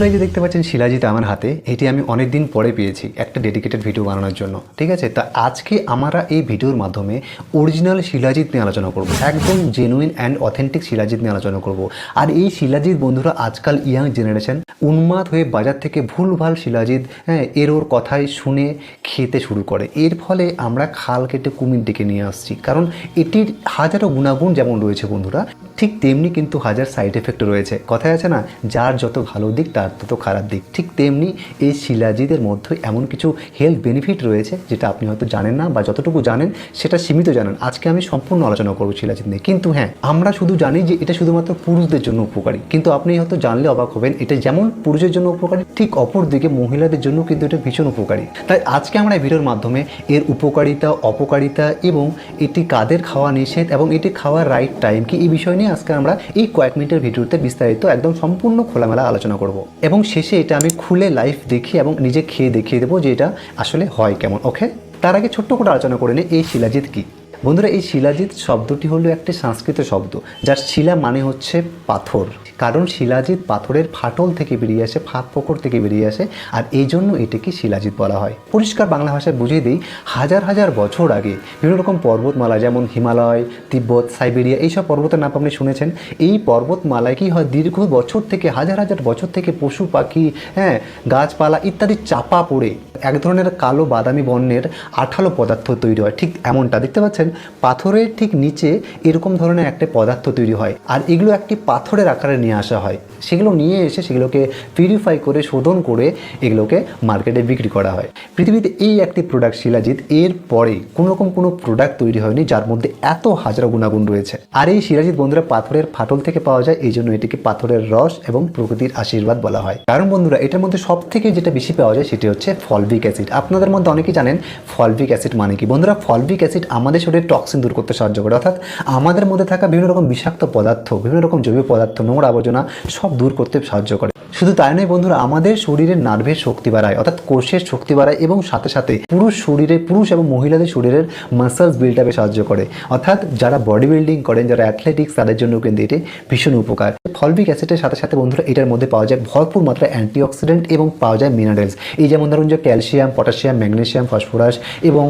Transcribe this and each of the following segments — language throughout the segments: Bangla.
বন্ধুরা যে দেখতে পাচ্ছেন শিলাজিৎ আমার হাতে, এটি আমি অনেক দিন পরে পেয়েছি একটা ডেডিকেটেড ভিডিও বানানোর জন্য, ঠিক আছে? তা আজকে আমরা এই ভিডিওর মাধ্যমে অরিজিনাল শিলাজিৎ নিয়ে আলোচনা করব, একদম জেনুইন অ্যান্ড অথেন্টিক শিলাজিৎ নিয়ে আলোচনা করব। আর এই শিলাজিৎ বন্ধুরা, আজকাল ইয়াং জেনারেশন উন্মাদ হয়ে বাজার থেকে ভুলভাল শিলাজিৎ হ্যাঁ এর ওর কথাই শুনে খেতে শুরু করে। এর ফলে আমরা খাল কেটে কুমির ডেকে নিয়ে আসছি। কারণ এটির হাজারো গুণাগুণ যেমন রয়েছে বন্ধুরা, ঠিক তেমনি কিন্তু হাজার সাইড এফেক্ট রয়েছে। কথায় আছে না, যার যত ভালো দিক, তার তত খারাপ দিক। ঠিক তেমনি এই শিলাজিদের মধ্যে এমন কিছু হেলথ বেনিফিট রয়েছে যেটা আপনি হয়তো জানেন না বা যতটুকু জানেন সেটা সীমিত জানেন। আজকে আমি সম্পূর্ণ আলোচনা করব শিলাজিৎ নিয়ে। কিন্তু হ্যাঁ আমরা শুধু জানি যে এটা শুধুমাত্র পুরুষদের জন্য উপকারী। কিন্তু আপনি হয়তো জানলে অবাক হবেন, এটা যেমন পুরুষের জন্য উপকারী, ঠিক অপর দিকে মহিলাদের জন্য কিন্তু এটা ভীষণ উপকারী। তাই আজকে আমরা এই ভিডিওর মাধ্যমে এর উপকারিতা, অপকারিতা এবং এটি কাদের খাওয়া নিষেধ এবং এটি খাওয়ার রাইট টাইম কি এই বিষয় নিয়ে আজকে আমরা এই কয়েক মিনিটের ভিডিওতে বিস্তারিত একদম সম্পূর্ণ খোলামেলা আলোচনা করব। এবং শেষে এটা আমি খুলে লাইফ দেখি এবং নিজে খেয়ে দেখিয়ে দেবো যে এটা আসলে হয় কেমন ওকে তার আগে ছোট্ট করে আলোচনা করে নিই, এই শিলাজিৎ কী? বন্ধুরা, এই শিলাজিৎ শব্দটি হলো একটি সংস্কৃত শব্দ, যার শিলা মানে হচ্ছে পাথর। কারণ শিলাজিৎ পাথরের ফাটল থেকে বেরিয়ে আসে, ফাঁক ফোকর থেকে বেরিয়ে আসে, আর এই জন্য এটিকে শিলাজিৎ বলা হয়। পরিষ্কার বাংলা ভাষায় বুঝিয়ে দিই, হাজার হাজার বছর আগে বিভিন্ন রকম পর্বতমালা, যেমন হিমালয়, তিব্বত, সাইবেরিয়া, এইসব পর্বতের নাম আপনি শুনেছেন। এই পর্বতমালায় কি হয়, দীর্ঘ বছর থেকে, হাজার হাজার বছর থেকে পশু পাখি হ্যাঁ গাছপালা ইত্যাদি চাপা পড়ে। এক ধরনের কালো বাদামি বর্ণের আঠালো পদার্থ তৈরি হয়। ঠিক এমনটা। দেখতে পাচ্ছেন? পাথরের ঠিক নিচে এরকম ধরনের একটা পদার্থ তৈরি হয় আর এগুলো একটি পাথরের আকারে নিয়ে আসা হয়। সেগুলো নিয়ে এসে সেগুলোকে পিউরিফাই করে, শোধন করে এগুলোকে মার্কেটে বিক্রি করা হয়। পৃথিবীতে এই একটি প্রোডাক্ট শিলাজিৎ, এর পরে কোনো রকম কোনো প্রোডাক্ট তৈরি হয়নি যার মধ্যে এত হাজারো গুণাগুণ রয়েছে। আর এই শিলাজিৎ বন্ধুরা পাথরের ফাটল থেকে পাওয়া যায়, এই জন্য এটিকে পাথরের রস এবং প্রকৃতির আশীর্বাদ বলা হয়। কারণ বন্ধুরা, এটার মধ্যে সব থেকে যেটা বেশি পাওয়া যায় সেটি হচ্ছে ফলভিক অ্যাসিড। আপনাদের মধ্যে অনেকেই জানেন ফলভিক অ্যাসিড মানে কি। বন্ধুরা, ফলভিক অ্যাসিড আমাদের শরীরে টক্সিন দূর করতে সাহায্য করে। অর্থাৎ আমাদের মধ্যে থাকা বিভিন্ন রকম বিষাক্ত পদার্থ, বিভিন্ন রকম জৈব পদার্থ, নোংরা আবর্জনা সব দূর করতে সাহায্য করে। শুধু তাই নয় বন্ধুরা, আমাদের শরীরের নার্ভের শক্তি বাড়ায়, অর্থাৎ কোষের শক্তি বাড়ায় এবং সাথে সাথে পুরুষ শরীরে, পুরুষ এবং মহিলাদের শরীরের মাসেলস বিল্ড আপে সাহায্য করে। অর্থাৎ যারা বডি বিল্ডিং করেন, যারা অ্যাথলেটিক্স তাদের জন্য কিন্তু এটি ভীষণ উপকার। ফলভিক অ্যাসিডের সাথে সাথে বন্ধুরা, এটার মধ্যে পাওয়া যায় ভরপুর মাত্রায় অ্যান্টিঅক্সিডেন্ট এবং পাওয়া যায় মিনারেলস এই যেমন ধরুন যে ক্যালসিয়াম, পটাশিয়াম ম্যাগনেশিয়াম ফসফরাস এবং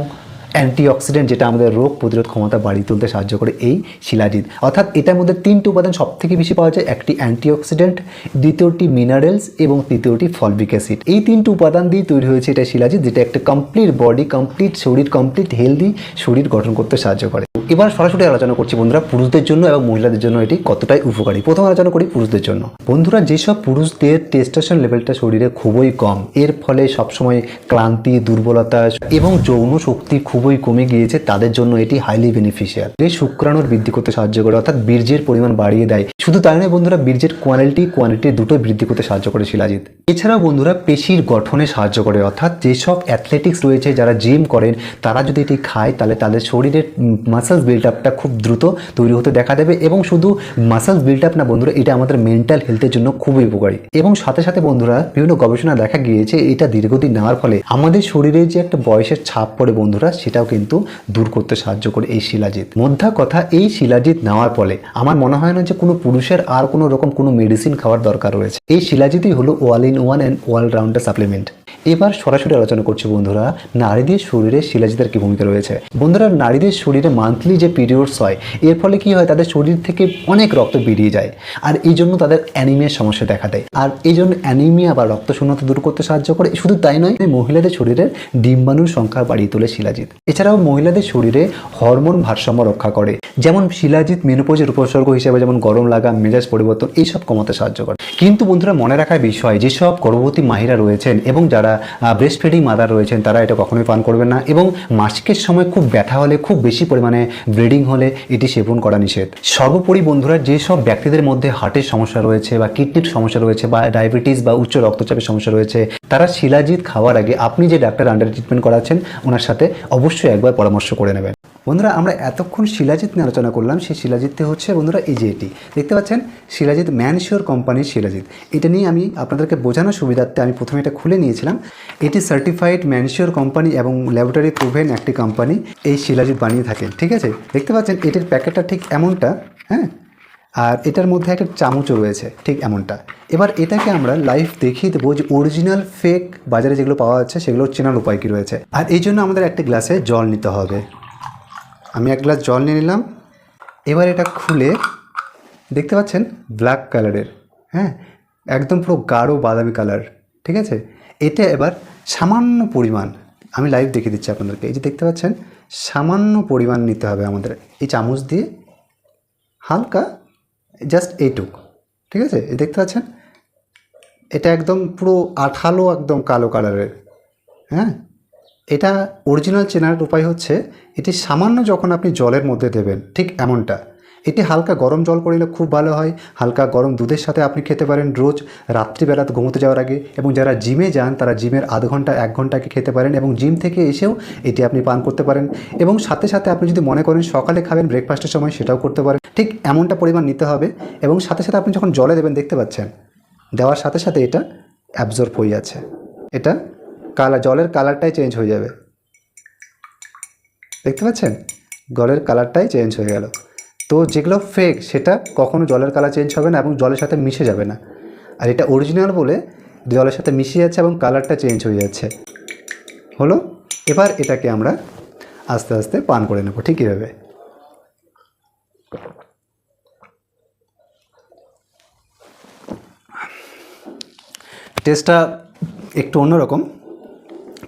অ্যান্টিঅক্সিডেন্ট যেটা আমাদের রোগ প্রতিরোধ ক্ষমতা বাড়িয়ে তুলতে সাহায্য করে এই শিলাজিৎ। অর্থাৎ এটার মধ্যে তিনটি উপাদান সবথেকে বেশি পাওয়া যায়, একটি অ্যান্টিঅক্সিডেন্ট, দ্বিতীয়টি মিনারেলস এবং তৃতীয়টি ফলভিক অ্যাসিড। এই তিনটি উপাদান দিয়ে তৈরি হয়েছে এটা শিলাজিৎ, যেটা একটা কমপ্লিট বডি কমপ্লিট শরীর কমপ্লিট হেলদি শরীর গঠন করতে সাহায্য করে। এবার সরাসরি আলোচনা করছি বন্ধুরা পুরুষদের জন্য এবং মহিলাদের জন্য এটি কতটাই উপকারী? প্রথম আলোচনা করি পুরুষদের জন্য। বন্ধুরা যেসব পুরুষদের টেস্টেশন লেভেলটা শরীরে খুবই কম, এর ফলে সবসময় ক্লান্তি, দুর্বলতা এবং যৌন শক্তি খুবই কমে গিয়েছে, তাদের জন্য এটি হাইলি বেনিফিশিয়াল এই শুক্রাণুর বৃদ্ধি করতে সাহায্য করে, অর্থাৎ বীর্যের পরিমাণ বাড়িয়ে দেয়। শুধু তাই নয় বন্ধুরা, বীর্যের কোয়ালিটি কোয়ান্টিটি দুটোই বৃদ্ধি করতে সাহায্য করে শিলাজিৎ। এছাড়াও বন্ধুরা, পেশির গঠনে সাহায্য করে, অর্থাৎ যেসব অ্যাথলেটিক্স রয়েছে যারা জিম করেন, তারা যদি এটি খায়, তাহলে তাদের শরীরের মাসেলস বিল্ড আপটা খুব দ্রুত তৈরি হতে দেখা দেবে এবং শুধু মাসেলস বিল্ড আপ না বন্ধুরা, এটা আমাদের মেন্টাল হেলথের জন্য খুবই উপকারী। এবং সাথে সাথে বন্ধুরা, বিভিন্ন গবেষণা দেখা গিয়েছে এটা দীর্ঘদিন নেওয়ার ফলে আমাদের শরীরে যে একটা বয়সের ছাপ পড়ে বন্ধুরা, সেটাও কিন্তু দূর করতে সাহায্য করে এই শিলাজিৎ। মধ্যা কথা, এই শিলাজিৎ নেওয়ার ফলে আমার মনে হয় না যে কোনো পুরুষের আর কোনো রকম কোনো মেডিসিন খাওয়ার দরকার রয়েছে। এই শিলাজিৎই হলো all in one and all rounder supplement এবার সরাসরি আলোচনা করছি বন্ধুরা, নারীদের শরীরে শিলাজিতের কি ভূমিকা রয়েছে? বন্ধুরা, নারীদের শরীরে মান্থলি যে পিরিয়ডস হয়, এর ফলে কি হয়, তাদের শরীর থেকে অনেক রক্ত বেরিয়ে যায় আর এই জন্য তাদের অ্যানিমিয়ার সমস্যা দেখা দেয়। আর এই জন্য অ্যানিমিয়া বা রক্ত শূন্যতা দূর করতে সাহায্য করে। শুধু তাই নয়, মহিলাদের শরীরের ডিম্বাণুর সংখ্যা বাড়িয়ে তোলে শিলাজিৎ। এছাড়াও মহিলাদের শরীরে হরমোন ভারসাম্য রক্ষা করে। যেমন শিলাজিৎ মেনোপোজের উপসর্গ হিসেবে যেমন গরম লাগা মেজাজ পরিবর্তন, এইসব কমাতে সাহায্য করে। কিন্তু বন্ধুরা, মনে রাখার বিষয়, যেসব গর্ভবতী মাহিরা রয়েছেন এবং যারা ব্রেস্ট ফিডিং মাদার রয়েছেন, তারা এটা কখনোই পান করবেন না এবং মাসিকের সময় খুব ব্যথা হলে, খুব বেশি পরিমাণে ব্লিডিং হলে এটি সেবন করা নিষেধ। সর্বোপরি বন্ধুরা যেসব ব্যক্তিদের মধ্যে হার্টের সমস্যা রয়েছে বা কিডনির সমস্যা রয়েছে বা ডায়াবেটিস বা উচ্চ রক্তচাপের সমস্যা রয়েছে, তারা শিলাজিৎ খাওয়ার আগে আপনি যে ডাক্তার আন্ডার ট্রিটমেন্ট করাচ্ছেন, ওনার সাথে অবশ্যই একবার পরামর্শ করে নেবেন। বন্ধুরা, আমরা এতক্ষণ শিলাজিৎ নিয়ে আলোচনা করলাম সেই শিলাজিৎতে হচ্ছে বন্ধুরা এই যে এটি দেখতে পাচ্ছেন? শিলাজিৎ ম্যানশিওর কোম্পানির শিলাজিৎ। এটা নিয়ে আমি আপনাদেরকে বোঝানোর সুবিধার্থে আমি প্রথমে এটা খুলে নিয়েছিলাম। এটি সার্টিফাইড ম্যানশিওর কোম্পানি এবং ল্যাবরেটরি প্রুভেন একটি কোম্পানি এই শিলাজিৎ বানিয়ে থাকেন ঠিক আছে? দেখতে পাচ্ছেন, এটির প্যাকেটটা ঠিক এমনটা হ্যাঁ? আর এটার মধ্যে একটা চামচও রয়েছে, ঠিক এমনটা। এবার এটাকে আমরা লাইভ দেখিয়ে দেবো যে অরিজিনাল ফেক বাজারে যেগুলো পাওয়া যাচ্ছে, সেগুলো চেনার উপায় কী রয়েছে। আর এই জন্য আমাদের একটা গ্লাসে জল নিতে হবে। আমি এক গ্লাস জল নিয়ে নিলাম। এবার এটা খুলে দেখতে পাচ্ছেন ব্ল্যাক কালারের হ্যাঁ? একদম পুরো গাঢ় বাদামি কালার ঠিক আছে? এটা এবার সামান্য পরিমাণ, আমি লাইভ দেখিয়ে দিচ্ছি আপনাদেরকে। এই যে দেখতে পাচ্ছেন, সামান্য পরিমাণ নিতে হবে আমাদের। এই চামচ দিয়ে হালকা জাস্ট এইটুক, ঠিক আছে? এই দেখতে পাচ্ছেন, এটা একদম পুরো আঠালো একদম কালো কালারের হ্যাঁ? এটা অরিজিনাল চেনার উপায় হচ্ছে, এটি সামান্য যখন আপনি জলের মধ্যে দেবেন, ঠিক এমনটা। এটি হালকা গরম জল করলে খুব ভালো হয়, হালকা গরম দুধের সাথে আপনি খেতে পারেন রোজ, রাত্রিবেলা ঘুমোতে যাওয়ার আগে, এবং যারা জিমে যান, তারা জিমের আধ ঘণ্টা, এক ঘন্টাকে খেতে পারেন, এবং জিম থেকে এসেও এটি আপনি পান করতে পারেন। এবং সাথে সাথে আপনি যদি মনে করেন সকালে খাবেন ব্রেকফাস্টের সময় সেটাও করতে পারেন, ঠিক এমনটা পরিমাণ নিতে হবে। এবং সাথে সাথে আপনি যখন জলে দেবেন, দেখতে পাচ্ছেন, দেওয়ার সাথে সাথে এটা অ্যাবজর্ব হয়ে যাচ্ছে। এটা কালার, জলের কালারটাই চেঞ্জ হয়ে যাবে। দেখতে পাচ্ছেন? জলের কালারটাই চেঞ্জ হয়ে গেল। তো যেগুলো ফেক সেটা কখনো জলের কালার চেঞ্জ হবে না এবং জলের সাথে মিশে যাবে না। আর এটা অরিজিনাল বলে জলের সাথে মিশে যাচ্ছে এবং কালারটা চেঞ্জ হয়ে যাচ্ছে। হলো? এবার এটাকে আমরা আস্তে আস্তে পান করে নেব, ঠিক এভাবে টেস্টটা একটু অন্যরকম।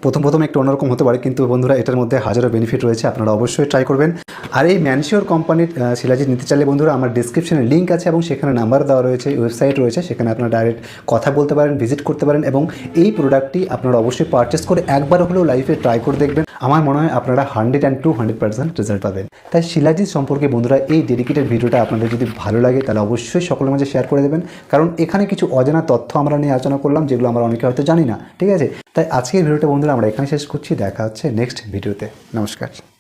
প্রথম প্রথম একটু অন্যরকম হতে পারে, কিন্তু বন্ধুরা এটার মধ্যে হাজারো বেনিফিট রয়েছে, আপনারা অবশ্যই ট্রাই করবেন। আর এই ম্যানশিওর কোম্পানির শিলাজিৎ নিতে চাইলে বন্ধুরা, আমার ডিসক্রিপশনে লিঙ্ক আছে এবং সেখানে নাম্বার দেওয়া রয়েছে ওয়েবসাইট রয়েছে, সেখানে আপনারা ডাইরেক্ট কথা বলতে পারেন ভিজিট করতে পারেন এবং এই প্রোডাক্টটি আপনারা অবশ্যই পারচেস করে একবার হলেও লাইফে ট্রাই করে দেখবেন। আমার মনে হয় আপনারা hundred and two hundred percent result পাবেন। তাই শিলাজিৎ সম্পর্কে বন্ধুরা, এই ডেডিকেটেড ভিডিওটা আপনাদের যদি ভালো লাগে, তাহলে অবশ্যই সকলের মাঝে শেয়ার করে দেবেন। কারণ এখানে কিছু অজানা তথ্য আমরা নিয়ে আলোচনা করলাম, যেগুলো আমরা অনেকে হয়তো জানি না, ঠিক আছে? তাই আজকের ভিডিওটা বন্ধুরা, আমরা এখানে শেষ করছি। দেখা হচ্ছে নেক্সট ভিডিওতে। নমস্কার।